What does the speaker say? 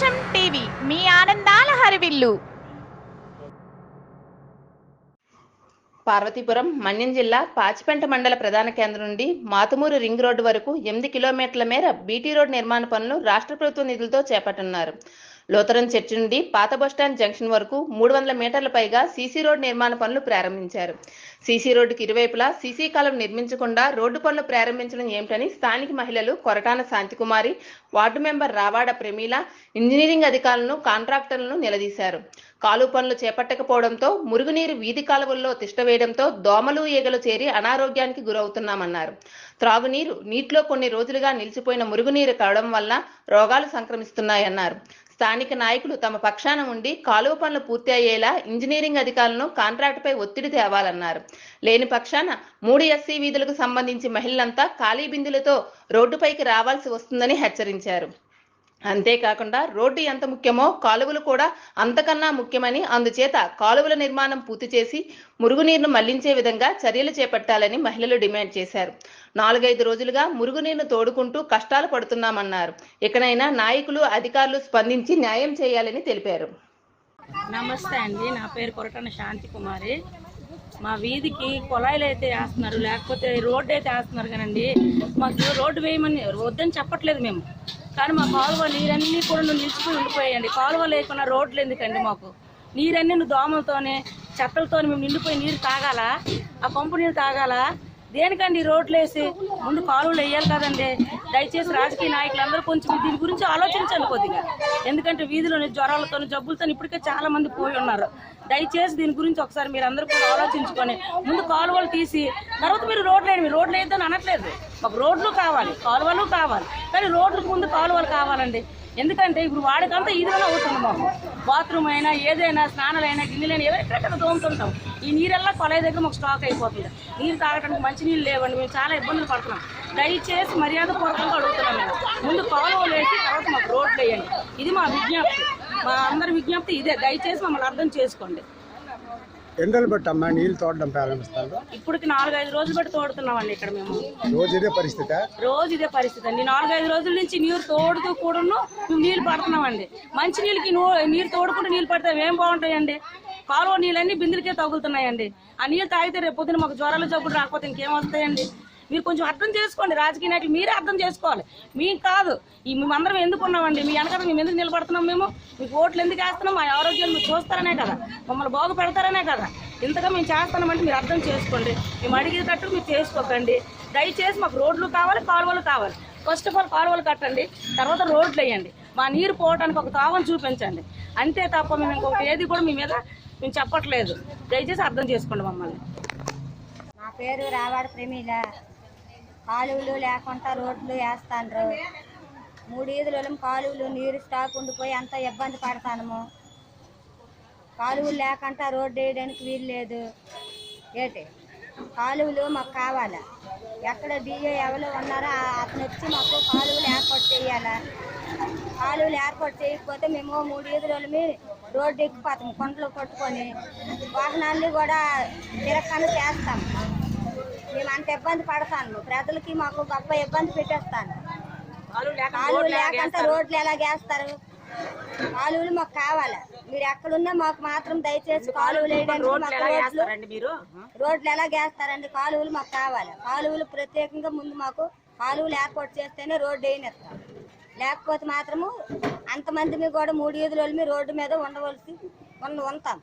సంతోషం టీవీ. మీ ఆనందాల హరివిల్లు. పార్వతీపురం మన్యం జిల్లా పాచిపెంట మండల ప్రధాన కేంద్రం నుండి మాతుమూరు రింగ్ రోడ్డు వరకు ఎనిమిది కిలోమీటర్ల మేర బీటీ రోడ్ నిర్మాణ పనులు రాష్ట్ర ప్రభుత్వ నిధులతో చేపట్టున్నారు లోతరన్ చర్చి నుండి పాత బస్టాండ్ జంక్షన్ వరకు మూడు వందల మీటర్ల పైగా సీసీ రోడ్ నిర్మాణ పనులు ప్రారంభించారు. సీసీ రోడ్డుకి ఇరువైపులా సీసీ కాలం నిర్మించకుండా రోడ్డు పనులు ప్రారంభించడం ఏమిటని స్థానిక మహిళలు Koratana Shanthikumari ward member Ravada Pramila engineering అధికారులను కాంట్రాక్టర్లను నిలదీశారు. కాలువ పనులు చేపట్టకపోవడంతో మురుగునీరు వీధి కాలువల్లో తిష్టవేయడంతో దోమలు ఈగలు చేరి అనారోగ్యానికి గురవుతున్నామన్నారు. త్రాగునీరు నీటిలో కొన్ని రోజులుగా నిలిచిపోయిన మురుగునీరు కావడం వల్ల రోగాలు సంక్రమిస్తున్నాయన్నారు. స్థానిక నాయకులు తమ పక్షాన ఉండి కాలువ పనులు పూర్తి అయ్యేలా ఇంజనీరింగ్ అధికారులను కాంట్రాక్టుపై ఒత్తిడి తేవాలన్నారు. లేని పక్షాన మూడు ఎస్సీ వీధులకు సంబంధించి మహిళలంతా ఖాళీ బిందులతో రోడ్డుపైకి రావాల్సి వస్తుందని హెచ్చరించారు. అంతేకాకుండా రోడ్డు ఎంత ముఖ్యమో కాలువలు కూడా అంతకన్నా ముఖ్యమని అందుచేత కాలువల నిర్మాణం పూర్తి చేసి మురుగునీరును మళ్ళించే విధంగా చర్యలు చేపట్టాలని మహిళలు డిమాండ్ చేశారు. నాలుగైదు రోజులుగా మురుగునీరును తోడుకుంటూ కష్టాలు పడుతున్నామన్నారు. ఇకనైనా నాయకులు అధికారులు స్పందించి న్యాయం చేయాలని తెలిపారు. నమస్తే అండి. నా పేరు కొరటన శాంతి కుమారి. మా వీధికి కుళాయిలు అయితే వేస్తున్నారు. లేకపోతే రోడ్డు అయితే వేస్తున్నారు కానండి. మాకు రోడ్డు వేయమని వద్దని చెప్పట్లేదు మేము. కానీ మా కాలువ నీరన్నీ కూడా నువ్వు నిలిచిపోయి ఉండిపోయాయండి. కాలువ లేకుండా రోడ్లు ఎందుకండి మాకు? నీరన్నీ దోమలతోనే చెత్తలతో మేము నిండిపోయి నీరు తాగాలా? ఆ పంపు నీరు తాగాలా? దేనికండి రోడ్లు వేసి? ముందు కాలువలు వేయాలి కదండి. దయచేసి రాజకీయ నాయకులందరూ కొంచెం దీని గురించి ఆలోచించండి కొద్దిగా. ఎందుకంటే వీధిలోని జ్వరాలతో జబ్బులతో ఇప్పటికే చాలా మంది పోయి ఉన్నారు. దయచేసి దీని గురించి ఒకసారి మీరు అందరూ కూడా ఆలోచించుకొని ముందు కాలువలు తీసి తర్వాత మీరు రోడ్లు వేయండి. మీరు రోడ్లు వేయద్దని అనట్లేదు. మాకు రోడ్లు కావాలి కాలువలు కావాలి. కానీ రోడ్లకు ముందు కాలువలు కావాలండి. ఎందుకంటే ఇప్పుడు వాడికంతా ఇదిగానే అవుతుంది మాకు. బాత్రూమ్ అయినా ఏదైనా స్నానాలైనా గిన్నెలైనా ఎవరెక్కడ తోముతుంటాం. ఈ నీరెల్లా కొలయ దగ్గర మాకు స్టాక్ అయిపోతుంది. నీరు తాగడానికి మంచి నీళ్ళు లేవండి మేము చాలా ఇబ్బందులు పడుతున్నాం. దయచేసి మర్యాద పూర్వకంగా అడుగుతున్నాం మేము ముందు కాలువలు వేసి తర్వాత మాకు రోడ్లు వేయండి. ఇది మా విజ్ఞప్తి. మా అందరి విజ్ఞప్తి ఇదే. దయచేసి మమ్మల్ని అర్థం చేసుకోండి. ఎండలు బట్టమ్మా నీళ్ళు తోడడం ప్రారంభిస్తారు ఇప్పటికి నాలుగైదు రోజులు బట్టి తోడుతున్నామండి ఇక్కడ మేము. రోజు ఇదే పరిస్థితి? రోజు ఇదే పరిస్థితి అండి. నాలుగైదు రోజుల నుంచి నీరు తోడుతూ కూడాను మేము నీళ్ళు పడుతున్నామండి. మంచి నీళ్ళకి నీరు తోడుకుంటూ నీళ్ళు పడితే ఏం బాగుంటాయండి? కాలువ నీళ్ళన్నీ బిందులకే తగులుతున్నాయండి. ఆ నీళ్ళు తాగితే రేపు పొద్దున మాకు జ్వరాలు జబ్బులు రాకపోతే ఇంకేం వస్తాయండి? మీరు కొంచెం అర్థం చేసుకోండి రాజకీయ నాయకులు మీరే అర్థం చేసుకోవాలి. మీకు కాదు ఈ మేమందరం ఎందుకు ఉన్నామండి? మీ వెనకాల మేము ఎందుకు నిలబడుతున్నాం మేము? మీకు ఓట్లు ఎందుకు వేస్తున్నాం? మా ఆరోగ్యాలు మీరు చూస్తారనే కదా. మమ్మల్ని బాగు పెడతారనే కదా. ఇంతగా మేము చేస్తున్నామంటే మీరు అర్థం చేసుకోండి. మేము అడిగేటట్టు మీరు చేసుకోకండి. దయచేసి మాకు రోడ్లు కావాలి కాలువలు కావాలి. ఫస్ట్ ఆఫ్ ఆల్ కాలువలు కట్టండి. తర్వాత రోడ్లు వేయండి. మా నీరు పోవడానికి ఒక తావని చూపించండి. అంతే తప్ప మేము ఇంకొక ఏది కూడా మీ మీద మేము చెప్పట్లేదు. దయచేసి అర్థం చేసుకోండి మమ్మల్ని. నా పేరు రావాడ ప్రమీల. కాలువలు లేకుండా రోడ్లు వేస్తాండ్రు. మూడు ఈదులలో కాలువలు నీరు స్టాక్ ఉండిపోయి అంత ఇబ్బంది పడతాము కాలువలు లేకుండా రోడ్డు వేయడానికి వీలు లేదు. ఏంటి? కాలువలు మాకు కావాలా. ఎక్కడ డిఏ ఎవరు ఉన్నారో అతను వచ్చి మాకు కాలువలు ఏర్పాటు చేయాలా. కాలువలు ఏర్పాటు చేయకపోతే మేము మూడు ఈదులమి రోడ్డు ఎక్కిపోతాం కొండలు కొట్టుకొని. వాహనాన్ని కూడా తిరగకుండా చేస్తాం. మేము అంత ఇబ్బంది పడతాను. ప్రజలకి మాకు గొప్ప ఇబ్బంది పెట్టేస్తాను. కాలువలు లేకుండా రోడ్లు ఎలాగేస్తారు కాలువలు మాకు కావాలా? మీరు ఎక్కడున్నా మాకు మాత్రం దయచేసి కాలువలు వేయడానికి రోడ్లు ఎలా వేస్తారండి కాలువలు మాకు కావాలి? కాలువలు ప్రత్యేకంగా ముందు మాకు కాలువలు ఏర్పాటు చేస్తేనే రోడ్డు వేయనిస్తాం. లేకపోతే మాత్రము అంతమంది కూడా మూడు ఈదుల మీ రోడ్డు మీద ఉండవలసి ఉంటాం.